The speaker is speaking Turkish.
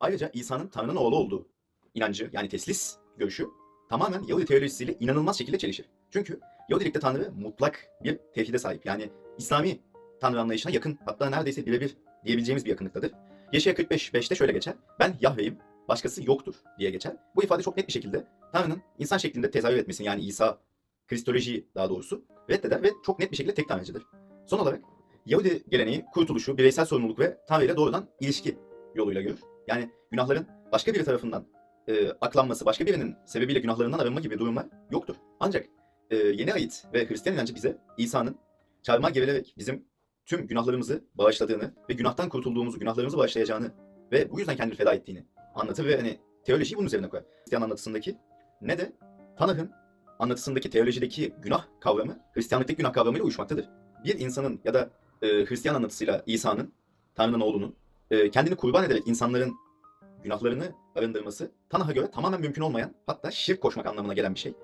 Ayrıca İsa'nın Tanrı'nın oğlu olduğu inancı yani teslis görüşü tamamen Yahudi teolojisiyle inanılmaz şekilde çelişir. Çünkü Yahudilikte Tanrı mutlak bir tevhide sahip. Yani İslami Tanrı anlayışına yakın hatta neredeyse birebir diyebileceğimiz bir yakınlıktadır. Yeşaya 45 5'te şöyle geçer. Ben Yahve'yim, başkası yoktur diye geçer. Bu ifade çok net bir şekilde Tanrı'nın insan şeklinde tezahür etmesini yani İsa, Kristolojiyi daha doğrusu reddeder ve çok net bir şekilde tek tanrıcıdır. Son olarak Yahudi geleneği kurtuluşu, bireysel sorumluluk ve Tanrı ile doğrudan ilişki yoluyla görür. Yani günahların başka biri tarafından e, aklanması, başka birinin sebebiyle günahlarından arınma gibi durumlar yoktur. Ancak e, yeni ait ve Hristiyan inancı bize İsa'nın çarmıha gerilerek bizim tüm günahlarımızı bağışladığını ve günahtan kurtulduğumuzu, günahlarımızı bağışlayacağını ve bu yüzden kendini feda ettiğini anlatır ve hani teolojiyi bunun üzerine koyar. Hristiyan anlatısındaki ne de Tanah'ın anlatısındaki teolojideki günah kavramı Hristiyanlıktaki günah kavramıyla uyuşmaktadır. Bir insanın ya da e, Hristiyan anlatısıyla İsa'nın, Tanrı'nın oğlunun e, kendini kurban ederek insanların günahlarını arındırması Tanah'a göre tamamen mümkün olmayan hatta şirk koşmak anlamına gelen bir şey.